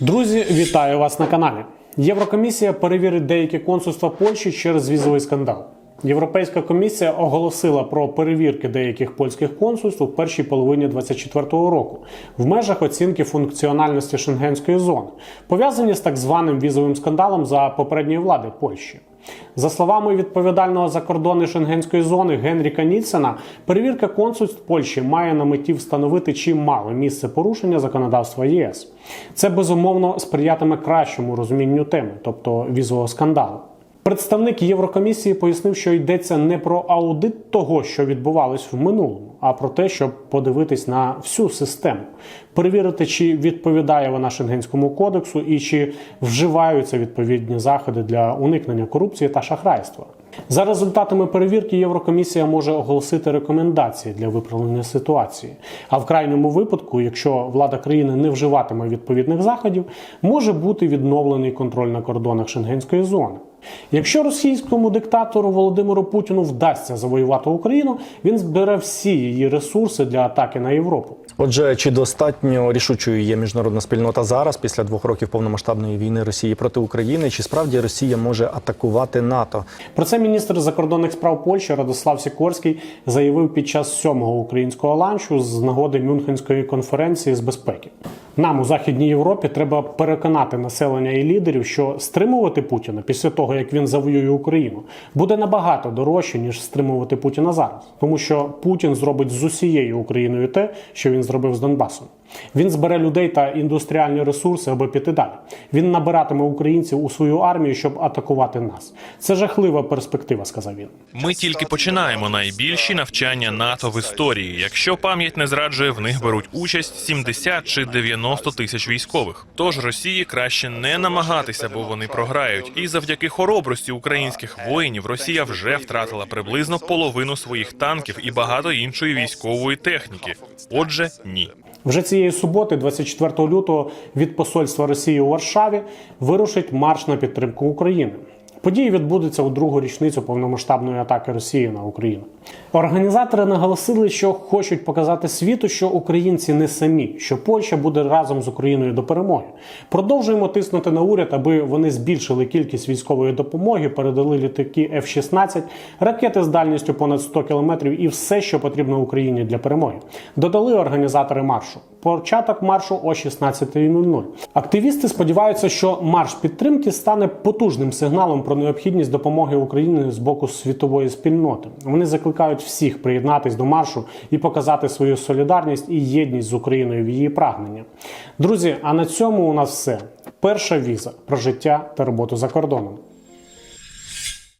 Друзі, вітаю вас на каналі. Єврокомісія перевірить деякі консульства Польщі через візовий скандал. Європейська комісія оголосила про перевірки деяких польських консульств у першій половині 2024 року в межах оцінки функціональності шенгенської зони, пов'язані з так званим візовим скандалом за попередньої влади Польщі. За словами відповідального за кордони шенгенської зони Генріка Ніцена, перевірка консульств Польщі має на меті встановити, чи мало місце порушення законодавства ЄС. Це безумовно сприятиме кращому розумінню теми, тобто візового скандалу. Представник Єврокомісії пояснив, що йдеться не про аудит того, що відбувалось в минулому, а про те, щоб подивитись на всю систему, перевірити, чи відповідає вона Шенгенському кодексу і чи вживаються відповідні заходи для уникнення корупції та шахрайства. За результатами перевірки Єврокомісія може оголосити рекомендації для виправлення ситуації. А в крайньому випадку, якщо влада країни не вживатиме відповідних заходів, може бути відновлений контроль на кордонах Шенгенської зони. Якщо російському диктатору Володимиру Путіну вдасться завоювати Україну, він збере всі її ресурси для атаки на Європу. Отже, чи достатньо рішучою є міжнародна спільнота зараз, після двох років повномасштабної війни Росії проти України? Чи справді Росія може атакувати НАТО? Про це міністр закордонних справ Польщі Радослав Сікорський заявив під час сьомого українського ланчу з нагоди Мюнхенської конференції з безпеки. Нам у західній Європі треба переконати населення і лідерів, що стримувати Путіна після того, як він завоює Україну, буде набагато дорожче ніж стримувати Путіна зараз, тому що Путін зробить з усією Україною те, що він зробив з Донбасом. Він збере людей та індустріальні ресурси, аби піти далі. Він набиратиме українців у свою армію, щоб атакувати нас. Це жахлива перспектива, сказав він. Ми тільки починаємо найбільші навчання НАТО в історії. Якщо пам'ять не зраджує, в них беруть участь 70 чи 90 тисяч військових. Тож Росії краще не намагатися, бо вони програють. І завдяки хоробрості українських воїнів Росія вже втратила приблизно половину своїх танків і багато іншої військової техніки. Отже, ні. Вже цієї суботи, 24 лютого, від посольства Росії у Варшаві вирушить марш на підтримку України. Події відбудуться у другу річницю повномасштабної атаки Росії на Україну. Організатори наголосили, що хочуть показати світу, що українці не самі, що Польща буде разом з Україною до перемоги. Продовжуємо тиснути на уряд, аби вони збільшили кількість військової допомоги, передали літаки F-16, ракети з дальністю понад 100 кілометрів і все, що потрібно Україні для перемоги. Додали організатори маршу. Початок маршу о 16.00. Активісти сподіваються, що марш підтримки стане потужним сигналом про необхідність допомоги Україні з боку світової спільноти. Вони закликають всіх приєднатись до маршу і показати свою солідарність і єдність з Україною в її прагнення. Друзі, а на цьому у нас все. Перша віза про життя та роботу за кордоном.